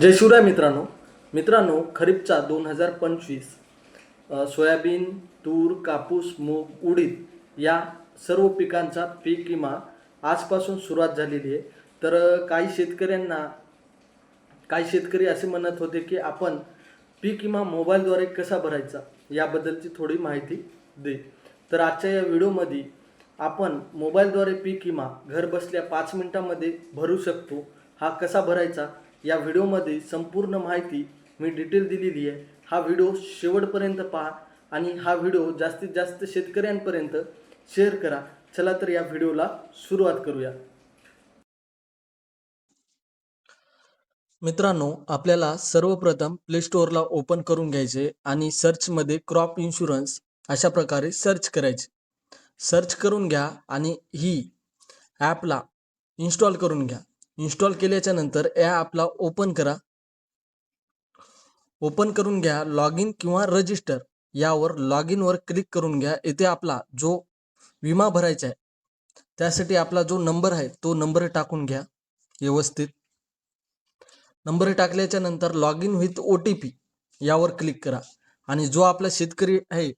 जय शिवराय मित्रांनो. मित्रांनो खरीपचा दोन हजार पंचवीस सोयाबीन तूर कापूस मूग उडीद या सर्व पिकांचा पीक विमा आजपासून सुरुवात झालेली आहे. तर काही शेतकऱ्यांना काही शेतकरी असे म्हणत होते की आपण पीक विमा मोबाईलद्वारे कसा भरायचा याबद्दलची थोडी माहिती दे. तर आजच्या या व्हिडिओमध्ये आपण मोबाईलद्वारे पीक विमा घरबसल्या पाच मिनिटांमध्ये भरू शकतो. हा कसा भरायचा? या व्हिडिओमध्ये संपूर्ण माहिती मी डिटेल दिलेली आहे. हा व्हिडिओ शेवटपर्यंत पहा आणि हा व्हिडिओ जास्तीत जास्त शेतकऱ्यांपर्यंत शेअर करा. चला तर या व्हिडिओला सुरुवात करूया. मित्रांनो आपल्याला सर्वप्रथम प्ले स्टोअरला ओपन करून घ्यायचे आणि सर्चमध्ये क्रॉप इन्शुरन्स अशा प्रकारे सर्च करायचे. सर्च करून घ्या आणि ही ॲपला इन्स्टॉल करून घ्या. इन्स्टॉल केल्याच्यानंतर या आपला ओपन करा. ओपन करून घ्या लॉग इन किंवा रजिस्टर यावर लॉग इनवर क्लिक करून घ्या. येथे आपला जो विमा भरायचा आहे त्यासाठी आपला जो नंबर आहे तो नंबर टाकून घ्या व्यवस्थित. नंबर टाकल्याच्या नंतर log in with O T P यावर क्लिक करा. आणि जो आपला शेतकरी आहे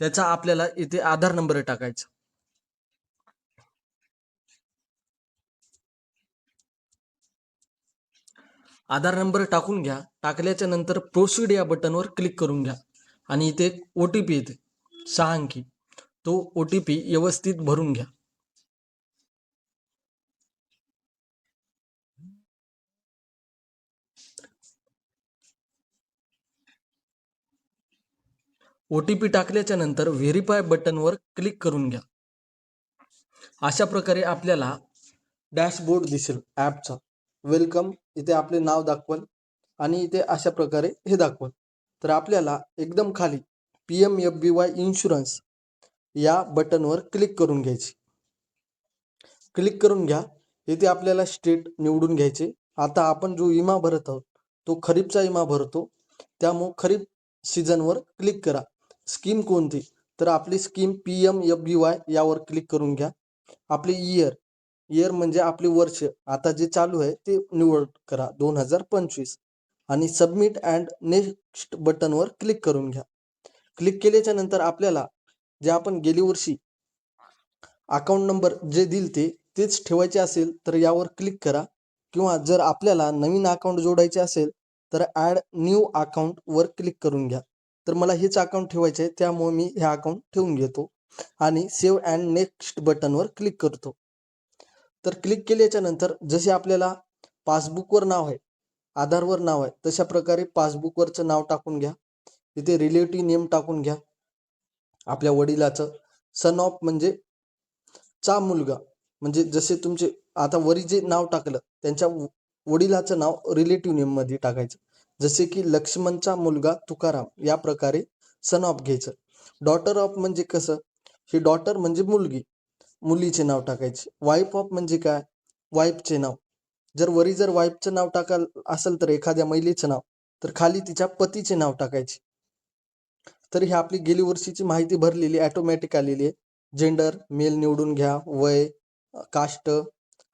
त्याचा आपल्याला इथे आधार नंबर टाकायचा. आधार नंबर टाकून घ्या. टाकल्याच्या नंतर प्रोसिड या बटनवर क्लिक करून घ्या. आणि इथे ओ टी पी येते. सहा अंकी. तो ओ टी पी व्यवस्थित भरून घ्या. ओ टी पी टाकल्याच्या नंतर व्हेरीफाय बटनवर क्लिक करून घ्या. अशा प्रकारे आपल्याला डॅशबोर्ड दिसेल ॲपचा वेलकम इथे आपले नाव दाखवल आणि इथे अशा प्रकारे हे दाखवल. तर आपल्याला एकदम खाली P M F B Y insurance या बटनवर क्लिक करून घ्यायची. क्लिक करून घ्या. इथे आपल्याला स्टेट निवडून घ्यायचे. आता आपण जो विमा भरत आहोत तो खरीपचा विमा भरतो. त्यामुळं खरीप सीझनवर क्लिक करा. स्कीम कोणती? तर आपली scheme P M F B Y यावर क्लिक करून घ्या. आपले इयर इयर म्हणजे आपले वर्ष. आता जे चालू आहे ते निवड करा दोन हजार पंचवीस. आणि सबमिट अँड नेक्स्ट बटनवर क्लिक करून घ्या. क्लिक केल्याच्यानंतर आपल्याला जे आपण गेली वर्षी अकाउंट नंबर जे दिल ते तेच ठेवायचे असेल तर यावर क्लिक करा. किंवा जर आपल्याला नवीन अकाउंट जोडायचे असेल तर ॲड न्यू अकाउंटवर क्लिक करून घ्या. तर मला हेच अकाउंट ठेवायचे आहे त्यामुळे मी हे अकाउंट ठेवून घेतो. आणि सेव्ह अँड नेक्स्ट बटनवर क्लिक करतो. तर क्लिक केल्याच्यानंतर जसे आपल्याला पासबुकवर नाव आहे आधारवर नाव आहे तशा प्रकारे पासबुकवरचं नाव टाकून घ्या. तिथे रिलेटिव्ह नेम टाकून घ्या. आपल्या वडिलाचं सन ऑफ म्हणजे चा मुलगा. म्हणजे जसे तुमचे आता वरी जे नाव टाकलं त्यांच्या व- वडिलाचं नाव रिलेटिव्ह नेममध्ये टाकायचं. जसे की लक्ष्मणचा मुलगा तुकाराम या प्रकारे सन ऑफ घ्यायचं. डॉटर ऑफ म्हणजे कसं? ही डॉटर म्हणजे मुलगी. मुलीचे नाव टाकायचे. वाईफ ऑफ म्हणजे काय? वाईफचे नाव. जर वरी जर वाईफचं नाव टाकाल असेल तर एखाद्या महिलेचं नाव तर खाली तिच्या पतीचे नाव टाकायचे. तर ही आपली गेली वर्षीची माहिती भरलेली ऑटोमॅटिक आलेली आहे. जेंडर मेल निवडून घ्या वय कास्ट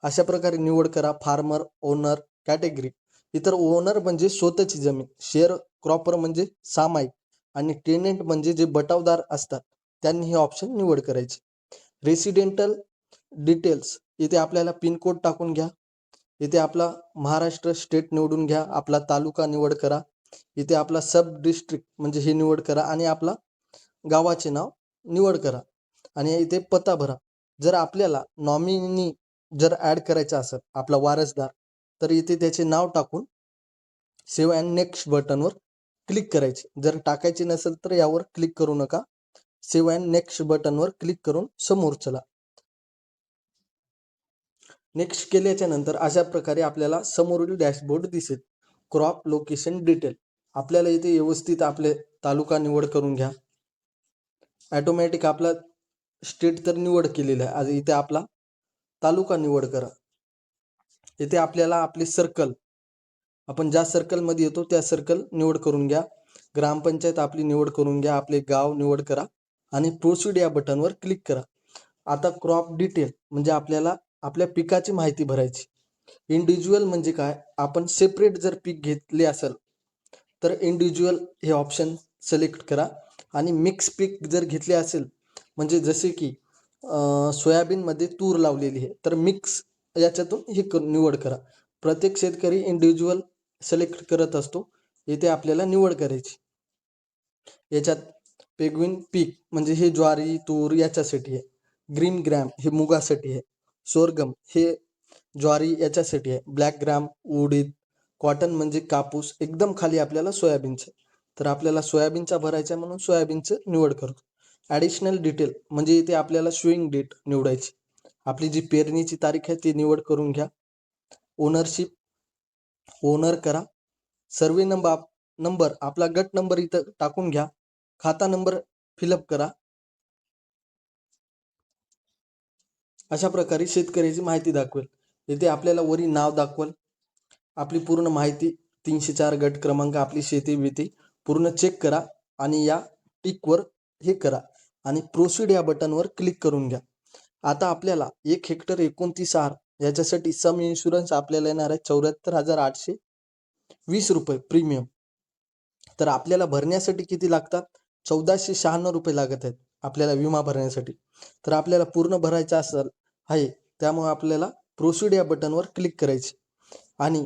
अशा प्रकारे निवड करा. फार्मर ओनर कॅटेगरी इतर ओनर म्हणजे स्वतःची जमीन. शेअर क्रॉपर म्हणजे सामायिक आणि टेनेंट म्हणजे जे बटावदार असतात त्यांनी हे ऑप्शन निवड करायची. रेसिडेंटल डिटेल्स इथे आपल्याला पिनकोड टाकून घ्या. इथे आपला महाराष्ट्र स्टेट निवडून घ्या. आपला तालुका निवड करा. इथे आपला सब डिस्ट्रिक्ट म्हणजे हे निवड करा आणि आपला गावाचे नाव निवड करा. आणि इथे पत्ता भरा. जर आपल्याला नॉमिनी जर ॲड करायचा असेल आपला वारसदार तर इथे त्याचे नाव टाकून सेव्ह अँड नेक्स्ट बटनवर क्लिक करायचे. जर टाकायचे नसेल तर यावर क्लिक करू नका. सेव्ह अँड नेक्स्ट बटनवर क्लिक करून समोर चला. नेक्स्ट केल्याच्यानंतर अशा प्रकारे आपल्याला समोरील डॅशबोर्ड दिसेल. क्रॉप लोकेशन डिटेल आपल्याला इथे व्यवस्थित आपले तालुका निवड करून घ्या. ॲटोमॅटिक आपला स्टेट तर निवड केलेला आहे. आज इथे आपला तालुका निवड करा. इथे आपल्याला आपले सर्कल आपण ज्या सर्कलमध्ये येतो त्या सर्कल निवड करून घ्या. ग्रामपंचायत आपली निवड करून घ्या. आपले गाव निवड करा. आणि प्रोसिड या बटनवर क्लिक करा. आता क्रॉप डिटेल म्हणजे आपल्याला आपल्या पिकाची माहिती भरायची. इंडिव्हिज्युअल म्हणजे काय? आपण सेपरेट जर पीक घेतले असेल तर इंडिव्हिज्युअल हे ऑप्शन सिलेक्ट करा. आणि मिक्स पीक जर घेतले असेल म्हणजे जसे की सोयाबीनमध्ये तूर लावलेली आहे तर मिक्स याच्यातून हे क निवड करा. प्रत्येक शेतकरी इंडिव्हिज्युअल सिलेक्ट करत असतो. येथे आपल्याला निवड करायची. याच्यात पेगविन पीक म्हणजे हे ज्वारी तूर याच्यासाठी आहे. ग्रीन ग्रॅम हे मुगासाठी आहे. सोरगम हे ज्वारी याच्यासाठी आहे. ब्लॅक ग्रॅम उडीद कॉटन म्हणजे कापूस एकदम खाली आपल्याला सोयाबीनचं तर आपल्याला सोयाबीनचा भरायचा आहे म्हणून सोयाबीनचं निवड करतो. ॲडिशनल डिटेल म्हणजे इथे आपल्याला शुईंग डेट निवडायची. आपली जी पेरणीची तारीख आहे ती निवड करून घ्या. ओनरशिप ओनर करा. सर्वे नंबर नंबर आपला गट नंबर इथं टाकून घ्या. खाता नंबर फिलअप करा. अशा प्रकारे शेतकऱ्याची माहिती दाखवेल. येथे आपल्याला वरी नाव दाखवेल. आपली पूर्ण माहिती तीनशे चार गट क्रमांक आपली शेती बिती पूर्ण चेक करा आणि या टिकवर हे करा आणि प्रोसीड या बटनवर क्लिक करून घ्या. आता आपल्याला एक हेक्टर एकोणतीस आर याच्यासाठी सम इन्शुरन्स आपल्याला येणार आहे चौऱ्याहत्तर हजार आठशे वीस रुपये प्रीमियम तर आपल्याला भरण्यासाठी किती लागतात? चौदाशे शहाण्णव रुपये लागत आहेत आपल्याला विमा भरण्यासाठी. तर आपल्याला पूर्ण भरायचा असेल आहे त्यामुळे आपल्याला प्रोसीड या बटनवर क्लिक करायचे. आणि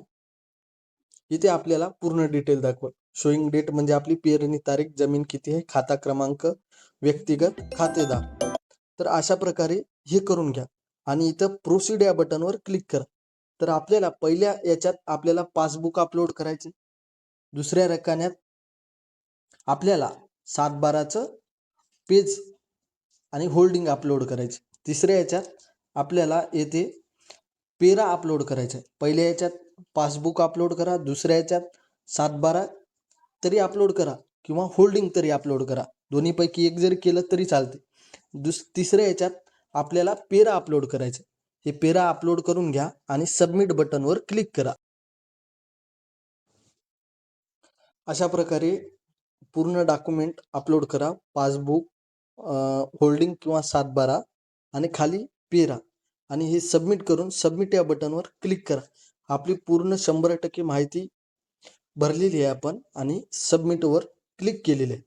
इथे आपल्याला पूर्ण डिटेल दाखवा. शोईंग डेट म्हणजे आपली पेरणी तारीख जमीन किती आहे खाता क्रमांक व्यक्तिगत खातेदार तर अशा प्रकारे हे करून घ्या. आणि इथं प्रोसीड या बटनवर क्लिक करा. तर आपल्याला पहिल्या याच्यात आपल्याला पासबुक अपलोड करायचे. दुसऱ्या रकान्यात आपल्याला सात बाराचं पेज आणि होल्डिंग अपलोड करायचे. तिसऱ्या याच्यात आपल्याला येथे पेरा अपलोड करायचं. आहे पहिल्या याच्यात पासबुक अपलोड करा दुसऱ्या याच्यात सात बारा तरी अपलोड करा किंवा होल्डिंग तरी अपलोड करा. दोन्हीपैकी एक जरी केलं तरी चालते. दुस तिसऱ्या याच्यात आपल्याला पेरा अपलोड करायचं. हे पेरा अपलोड करून घ्या आणि सबमिट बटनवर क्लिक करा. अशा प्रकारे पूर्ण डॉक्युमेंट अपलोड करा पासबुक होल्डिंग किंवा सातबारा आणि खाली पेरा. आणि हे सबमिट करून सबमिट या बटनवर क्लिक करा. आपली पूर्ण शंभर टक्के माहिती भरलेली आहे आपण आणि सबमिटवर क्लिक केलेले आहे.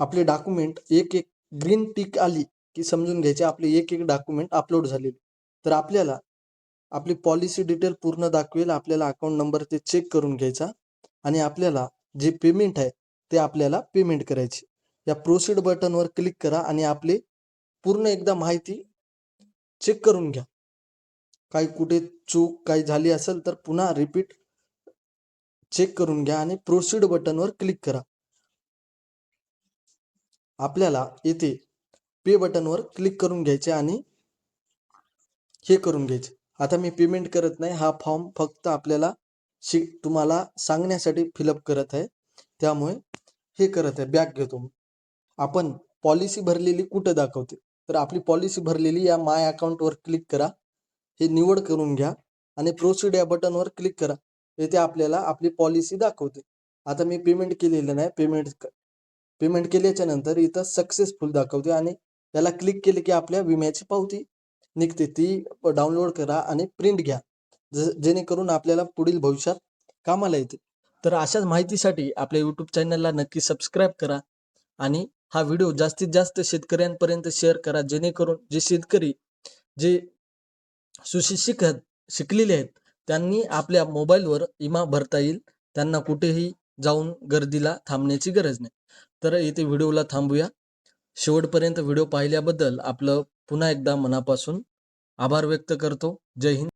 आपले डॉक्युमेंट एक एक ग्रीन टिक आली की समजून घ्यायचे. आपले एक एक डॉक्युमेंट अपलोड झालेले. तर आपल्याला आपली पॉलिसी डिटेल पूर्ण दाखवेल. आपल्याला अकाउंट नंबर ते चेक करून घ्यायचा. आणि आपल्याला जे पेमेंट आहे ते आपल्याला पेमेंट करायची. या प्रोसीड बटनवर क्लिक करा आणि आपले पूर्ण एकदा माहिती चेक करून घ्या. काही कुठे चूक काही झाली असेल तर पुन्हा रिपीट चेक करून घ्या आणि प्रोसीड बटनवर क्लिक करा. आपल्याला येथे पे बटनवर क्लिक करून घ्यायचे आणि हे करून घ्यायचे. आता मी पेमेंट करत नाही. हा फॉर्म फक्त आपल्याला शि तुम्हाला सांगण्यासाठी फिलअप करत आहे. त्यामुळे हे करत आहे. बॅक घेतो आपण पॉलिसी भरलेली कुठं दाखवते? तर आपली पॉलिसी भरलेली या माय अकाउंटवर क्लिक करा. हे निवड करून घ्या आणि प्रोसिड या बटनवर क्लिक करा. येथे आपल्याला आपली पॉलिसी दाखवते. आता मी पेमेंट केलेलं नाही. पेमेंट पेमेंट केल्याच्यानंतर इथं सक्सेसफुल दाखवते आणि याला क्लिक केले की आपल्या विम्याची पावती निघते ती डाउनलोड करा आणि प्रिंट घ्या. ज जेणेकरून आपल्याला पुढील भविष्यात कामाला येते. तर अशाच माहितीसाठी आपल्या यूट्यूब चॅनलला नक्की सबस्क्राईब करा आणि हा व्हिडिओ जास्तीत जास्त शेतकऱ्यांपर्यंत शेअर करा जेणेकरून जे शेतकरी जे सुशिक्षित शिकलेले आहेत त्यांनी आपल्या मोबाईलवर इमा भरता येईल. त्यांना कुठेही जाऊन गर्दीला थांबण्याची गरज नाही. तर येथे व्हिडिओला थांबूया. शेवटपर्यंत व्हिडिओ पाहिल्याबद्दल आपलं पुन्हा एकदा मनापासून आभार व्यक्त करतो. जय हिंद.